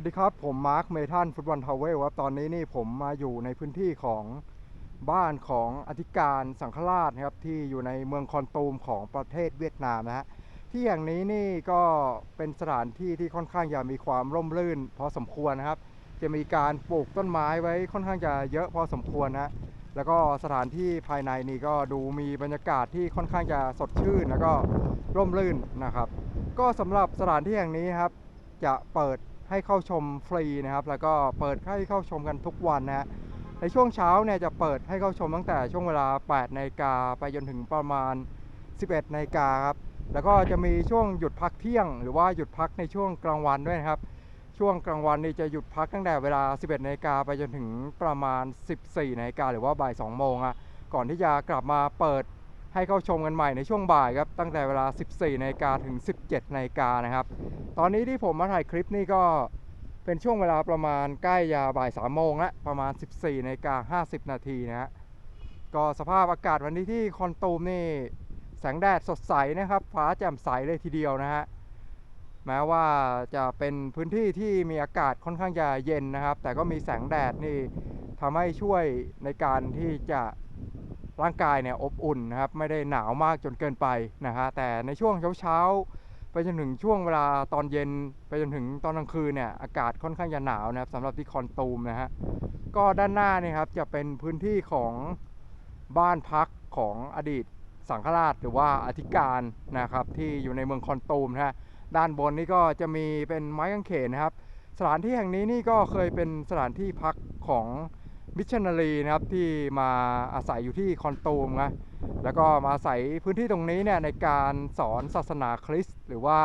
วัสดีครับผมมาร์คเมทันฟุตบอลทาวเวลครับตอนนี้นี่ผมมาอยู่ในพื้นที่ของบ้านของอธิการสังฆราชนะครับที่อยู่ในเมืองคอนตูมของประเทศเวียดนามนะฮะที่อย่างนี้นี่ก็เป็นสถานที่ที่ค่อนข้างจะมีความร่มรื่นพอสมควรนะครับ จะมีการปลูกต้นไม้ไว้ค่อนข้างจะเยอะพอสมควรนะแล้วก็สถานที่ภายในนี่ก็ดูมีบรรยากาศที่ค่อนข้างจะสดชื่นแล้วก็ร่มรื่นนะครับ ก็สำหรับสถานที่แห่งนี้ครับจะเปิด ให้เข้าชมฟรีนะครับ แล้วก็เปิดให้เข้าชมกันทุกวันนะฮะในช่วงเช้าเนี่ยจะเปิดให้เข้าชมตั้งแต่ช่วงเวลา8นาฬิกาไปจนถึงประมาณ 11นาฬิกาครับแล้วก็จะมีช่วงหยุดพักเที่ยง หรือว่าหยุดพักในช่วงกลางวันด้วยนะครับ ช่วงกลางวันนี่จะหยุดพักตั้งแต่เวลา 11นาฬิกาไปจนถึงประมาณ 14นาฬิกาหรือว่าบ่าย2โมงอะก่อนที่จะกลับมาเปิด ให้เข้าชมกันใหม่ในช่วงบ่ายครับ ตั้งแต่เวลา 14นาฬิกาถึง 17นาฬิกานะครับ ตอนนี้ที่ผมมาถ่ายคลิปนี่ก็เป็นช่วงเวลาประมาณใกล้ยาบ่าย3โมงแล้วประมาณ 14นาฬิกา50 นาทีนะฮะก็สภาพอากาศวันนี้ที่คอนตูมนี่แสงแดดสดใสนะครับฟ้าแจ่มใสเลยทีเดียวนะฮะแม้ว่าจะเป็นพื้นที่ที่มีอากาศค่อนข้างจะเย็นนะครับ แต่ก็มีแสงแดดนี่ทำให้ช่วยในการที่จะ ร่างกายเนี่ยอบอุ่นนะครับไม่ได้หนาวมากจนเกินไปนะฮะแต่ในช่วงเช้าๆไปจนถึงช่วงเวลาตอนเย็นไปจนถึงตอนกลางคืนเนี่ยอากาศค่อนข้างจะหนาวนะครับสำหรับที่คอนตูมนะฮะก็ด้านหน้านี่ครับจะเป็นพื้นที่ของบ้านพักของอดีตสังฆราชหรือว่าอธิการนะครับที่อยู่ในเมืองคอนตูมนะฮะด้านบนนี่ก็จะมีเป็นไม้กางเขนนะครับ สถานที่แห่งนี้นี่ก็เคยเป็นสถานที่พักของ มิชชันนารีนะครับที่มาอาศัยอยู่ที่คอนตูมนะแล้วก็มาอาศัยพื้นที่ตรงนี้เนี่ยในการสอนศาสนาคริสต์หรือว่า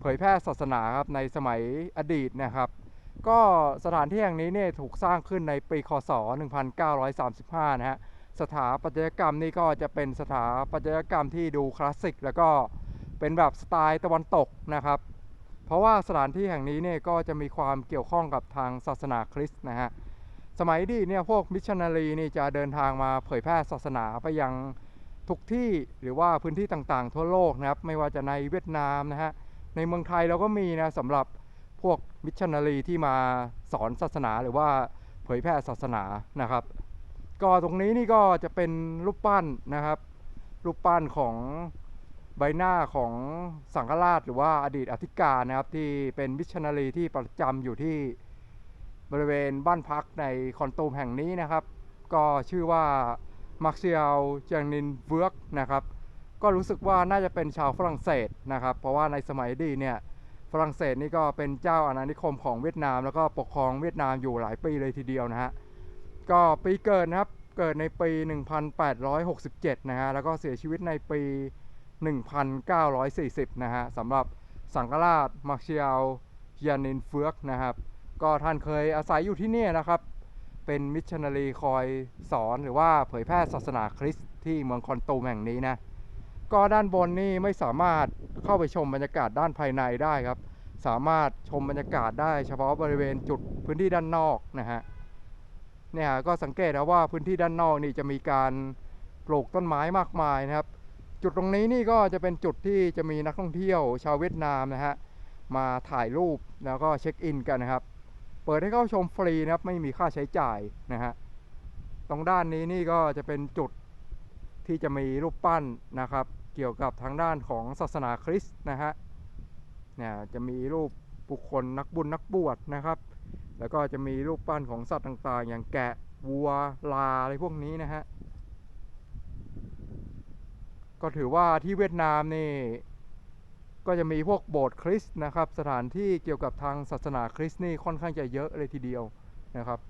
เผยแพร่ศาสนาครับในสมัยอดีตนะครับ ก็สถานที่แห่งนี้เนี่ยถูกสร้างขึ้นในปีคศ 1935 นะฮะสถาปัตยกรรมนี่ก็จะเป็นสถาปัตยกรรมที่ดูคลาสสิกแล้วก็เป็นแบบสไตล์ตะวันตกนะครับ เพราะว่าสถานที่แห่งนี้เนี่ยก็จะมีความเกี่ยวข้องกับทางศาสนาคริสต์นะฮะ สมัยดีเนี่ยพวกมิชชันนารีนี่จะเดินทางมาเผยแพร่ศาสนาไปยังทุกที่หรือว่าพื้นที่ต่างๆ ทั่วโลกนะครับ ไม่ว่าจะในเวียดนามนะฮะในเมืองไทยเราก็มีนะสำหรับพวกมิชชันนารีที่มาสอนศาสนาหรือว่าเผยแพร่ศาสนานะครับ ก็ตรงนี้นี่ก็จะเป็นรูปปั้นนะครับ รูปปั้นของใบหน้าของสังฆราชหรือว่าอดีตอธิการนะครับ ที่เป็นมิชชันนารีที่ประจำอยู่ที่ บริเวณบ้านพักในคอนโตมแห่งนี้นะครับ ก็ชื่อว่ามาร์เซียลเจงนินเวิร์กนะครับก็รู้สึกว่าน่าจะเป็นชาวฝรั่งเศสนะครับ เพราะว่าในสมัยดีเนี่ยฝรั่งเศสนี่ก็เป็นเจ้าอาณานิคมของเวียดนาม แล้วก็ปกครองเวียดนามอยู่หลายปีเลยทีเดียวนะฮะก็ปีเกิดนะครับเกิดในปี 1867 นะฮะแล้วก็เสียชีวิตในปี 1940 นะฮะสำหรับสังฆราชมาร์เซียลเยานินเฟิร์กนะครับ ก็ท่านเคยอาศัยอยู่ที่นี่นะครับ เป็นมิชชันนารีคอยสอนหรือว่าเผยแพร่ศาสนาคริสต์ที่เมืองคอนตูมแห่งนี้นะ ก็ด้านบนนี่ไม่สามารถเข้าไปชมบรรยากาศด้านภายในได้ครับ สามารถชมบรรยากาศได้เฉพาะบริเวณจุดพื้นที่ด้านนอกนะฮะเนี่ยก็สังเกตนะว่าพื้นที่ด้านนอกนี่จะมีการปลูกต้นไม้มากมายนะครับ จุดตรงนี้นี่ก็จะเป็นจุดที่จะมีนักท่องเที่ยวชาวเวียดนามนะฮะมาถ่ายรูปแล้วก็เช็คอินกันนะครับ ปิดให้เข้าชมฟรีนะครับ ไม่มีค่าใช้จ่ายนะฮะตรงด้านนี้นี่ก็จะเป็นจุดที่จะมีรูปปั้นนะครับ เกี่ยวกับทางด้านของศาสนาคริสต์นะฮะเนี่ยจะมีรูปบุคคลนักบุญนักบวชนะครับ แล้วก็จะมีรูปปั้นของสัตว์ต่างๆ อย่างแกะวัวลาอะไรพวกนี้นะฮะก็ถือว่าที่เวียดนามนี่ ก็จะมีพวกโบสถ์คริสต์นะครับ สถานที่เกี่ยวกับทางศาสนาคริสต์นี่ค่อนข้างจะเยอะเลยทีเดียวนะครับ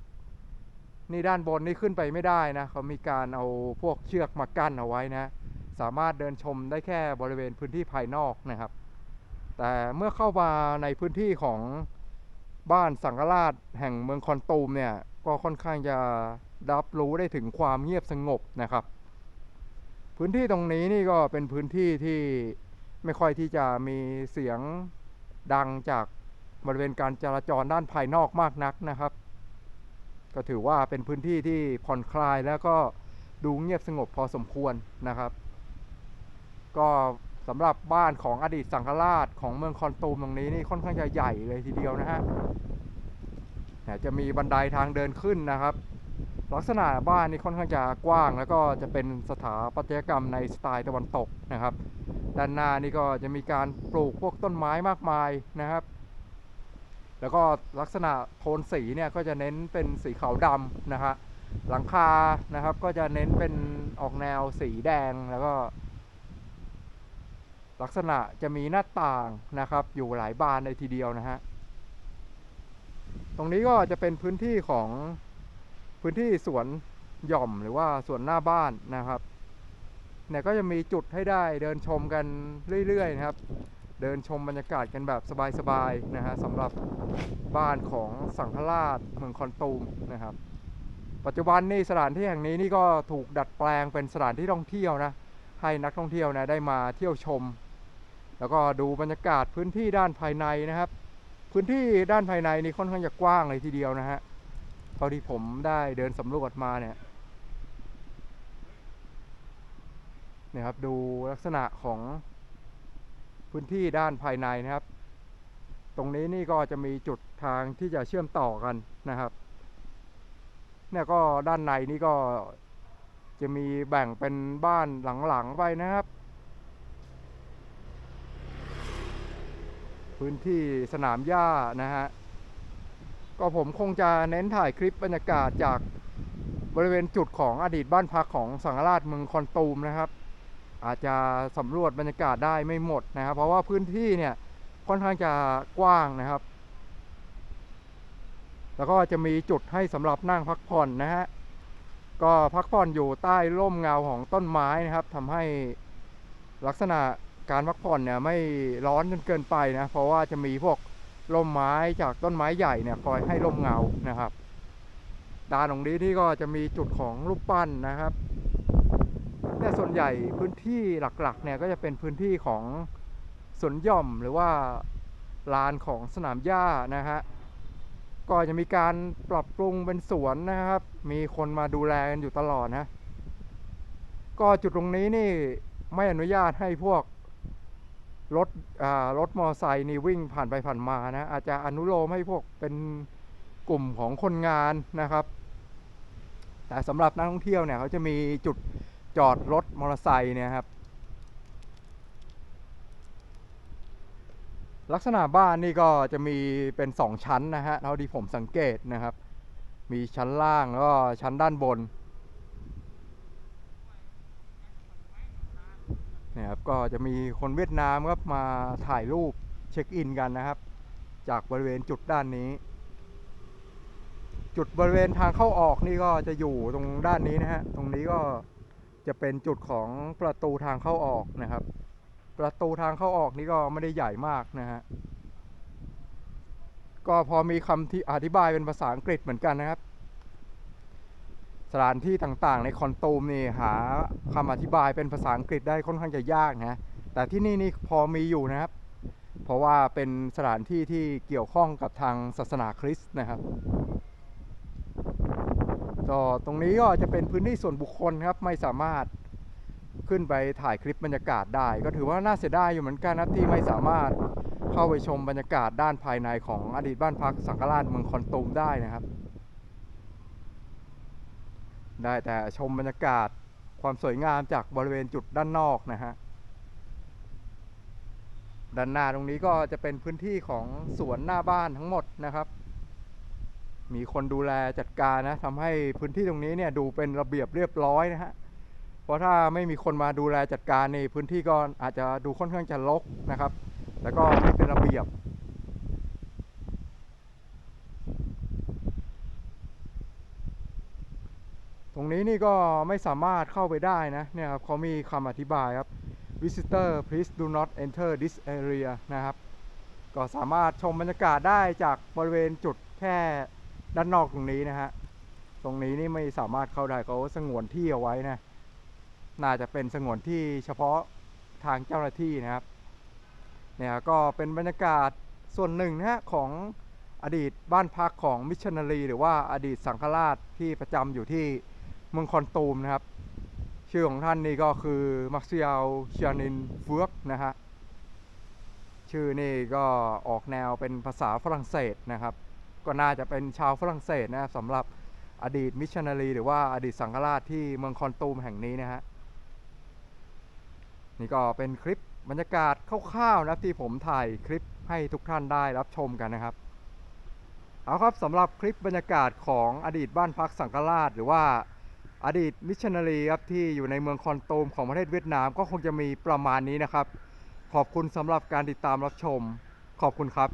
นี่ด้านบนนี่ขึ้นไปไม่ได้นะเขามีการเอาพวกเชือกมากั้นเอาไว้นะ สามารถเดินชมได้แค่บริเวณพื้นที่ภายนอกนะครับ แต่เมื่อเข้ามาในพื้นที่ของบ้านสังฆราชแห่งเมืองคอนตูมเนี่ยก็ค่อนข้างจะรับรู้ได้ถึงความเงียบสงบนะครับ พื้นที่ตรงนี้นี่ก็เป็นพื้นที่ที่ ไม่ค่อยที่จะมีเสียงดังจากบริเวณการจราจรด้านภายนอกมากนักนะครับ ก็ถือว่าเป็นพื้นที่ที่ผ่อนคลายแล้วก็ดูเงียบสงบพอสมควรนะครับ ก็สำหรับบ้านของอดีตสังฆราชของเมืองคอนตูมตรงนี้นี่ค่อนข้างจะใหญ่เลยทีเดียวนะฮะจะมีบันไดทางเดินขึ้นนะครับ ลักษณะบ้านนี่ค่อนข้างจะกว้าง แล้วก็จะเป็นสถาปัตยกรรมในสไตล์ตะวันตกนะครับ ด้านหน้านี่ก็จะมีการปลูกพวกต้นไม้มากมายนะครับ แล้วก็ลักษณะโทนสีเนี่ยก็จะเน้นเป็นสีขาวดำนะฮะหลังคานะครับก็จะเน้นเป็นออกแนวสีแดงแล้วก็ ลักษณะจะมีหน้าต่างนะครับ อยู่หลายบานเลยทีเดียวนะฮะตรงนี้ก็จะเป็นพื้นที่ของ พื้นที่สวนหย่อมหรือว่าสวนหน้าบ้านนะครับเนี่ยก็จะมีจุดให้ได้เดินชมกันเรื่อยๆนะครับ เดินชมบรรยากาศกันแบบสบายๆนะฮะสำหรับบ้านของสังฆราชเมืองคอนตูมนะครับ ปัจจุบันนี่สถานที่แห่งนี้นี่ก็ถูกดัดแปลงเป็นสถานที่ท่องเที่ยวนะให้นักท่องเที่ยวนะได้มาเที่ยวชม แล้วก็ดูบรรยากาศพื้นที่ด้านภายในนะครับ พื้นที่ด้านภายในนี่ค่อนข้างจะกว้างเลยทีเดียวนะฮะ ท่าที่ผมได้เดินสำรวจมาเนี่ยนี่ครับดูลักษณะของพื้นที่ด้านภายในนะครับ ตรงนี้นี่ก็จะมีจุดทางที่จะเชื่อมต่อกันนะครับเนี่ยก็ด้านในนี่ก็จะมีแบ่งเป็นบ้านหลังๆไปนะครับ พื้นที่สนามหญ้านะฮะ ก็ผมคงจะเน้นถ่ายคลิปบรรยากาศจากบริเวณจุดของอดีตบ้านพักของสังฆราชเมืองคอนตูมนะครับ อาจจะสำรวจบรรยากาศได้ไม่หมดนะครับ เพราะว่าพื้นที่เนี่ยค่อนข้างจะกว้างนะครับ แล้วก็จะมีจุดให้สำหรับนั่งพักผ่อนนะฮะก็พักผ่อนอยู่ใต้ร่มเงาของต้นไม้นะครับทำให้ลักษณะการพักผ่อนเนี่ยไม่ร้อนจนเกินไปนะ เพราะว่าจะมีพวก ร่มไม้จากต้นไม้ใหญ่เนี่ยคอยให้ร่มเงานะครับด้านตรงนี้ที่ก็จะมีจุดของรูปปั้นนะครับเนี่ยส่วนใหญ่พื้นที่หลักๆเนี่ยก็จะเป็นพื้นที่ของสวนหย่อมหรือว่าลานของสนามหญ้านะฮะก็จะมีการปรับปรุงเป็นสวนนะครับ มีคนมาดูแลกันอยู่ตลอดนะ ก็จุดตรงนี้นี่ไม่อนุญาตให้พวก รถรถมอเตอร์ไซค์นี่วิ่งผ่านไปผ่านมานะ อาจจะอนุโลมให้พวกเป็นกลุ่มของคนงานนะครับ แต่สำหรับนักท่องเที่ยวเนี่ยเขาจะมีจุดจอดรถมอเตอร์ไซค์เนี่ยครับ ลักษณะบ้านนี่ก็จะมีเป็นสองชั้นนะฮะเท่าที่ผมสังเกตนะครับ มีชั้นล่างแล้วก็ชั้นด้านบน นี่ยครับก็จะมีคนเวียดนามครับมาถ่ายรูปเช็คอินกันนะครับ จากบริเวณจุดด้านนี้ จุดบริเวณทางเข้าออกนี่ก็จะอยู่ตรงด้านนี้นะฮะตรงนี้ก็จะเป็นจุดของประตูทางเข้าออกนะครับ ประตูทางเข้าออกนี่ก็ไม่ได้ใหญ่มากนะฮะก็พอมีคำที่อธิบายเป็นภาษาอังกฤษเหมือนกันนะครับ สถานที่ต่างๆ ในคอนตูมนี่หาคำอธิบายเป็นภาษาอังกฤษได้ค่อนข้างจะยากนะแต่ที่นี่นี่พอมีอยู่นะครับ เพราะว่าเป็นสถานที่ที่เกี่ยวข้องกับทางศาสนาคริสต์นะครับก็ตรงนี้ก็จะเป็นพื้นที่ส่วนบุคคลครับไม่สามารถขึ้นไปถ่ายคลิปบรรยากาศได้ ก็ถือว่าน่าเสียดายอยู่เหมือนกันนะที่ไม่สามารถเข้าไปชมบรรยากาศด้านภายในของอดีตบ้านพักสังฆราชเมืองคอนตูมได้นะครับ ได้แต่ชมบรรยากาศความสวยงามจากบริเวณจุดด้านนอกนะฮะ ด้านหน้าตรงนี้ก็จะเป็นพื้นที่ของสวนหน้าบ้านทั้งหมดนะครับ มีคนดูแลจัดการนะทำให้พื้นที่ตรงนี้เนี่ยดูเป็นระเบียบเรียบร้อยนะฮะ เพราะถ้าไม่มีคนมาดูแลจัดการในพื้นที่ก็อาจจะดูค่อนข้างจะรกนะครับ แล้วก็ไม่เป็นระเบียบ ตรง นี้นี่ก็ไม่สามารถเข้าไปได้นะเนี่ยครับเขามีคำอธิบายครับ visitor please do not enter this area นะครับ ก็สามารถชมบรรยากาศได้จากบริเวณจุดแค่ด้านนอกตรงนี้นะฮะตรงนี้นี่ไม่สามารถเข้าได้เขาสงวนที่เอาไว้นะ น่าจะเป็นสงวนที่เฉพาะทางเจ้าหน้าที่นะครับ เนี่ยก็เป็นบรรยากาศส่วนหนึ่งนะฮะของอดีตบ้านพักของมิชชันนารี หรือว่าอดีตสังฆราชที่ประจำอยู่ที่ เมืองคอนตูมนะครับ ชื่อของท่านนี่ก็คือมักซิ a ลเชียนินเฟือกนะฮะชื่อนี่ก็ออกแนวเป็นภาษาฝรั่งเศสนะครับ ก็น่าจะเป็นชาวฝรั่งเศสนะครับสำหรับอดีตมิชชันนารีหรือว่าอดีตสังฆราชที่เมืองคอนตูมแห่งนี้นะฮะนี่ก็เป็นคลิปบรรยากาศคร่าวๆนะที่ผมถ่ายคลิปให้ทุกท่านได้รับชมกันนะครับ เอาครับสำหรับคลิปบรรยากาศของอดีตบ้านพักสังฆราช หรือว่า อดีตมิชชันนารีครับที่อยู่ในเมืองคอนโตมของประเทศเวียดนามก็คงจะมีประมาณนี้นะครับ ขอบคุณสำหรับการติดตามรับชม ขอบคุณครับ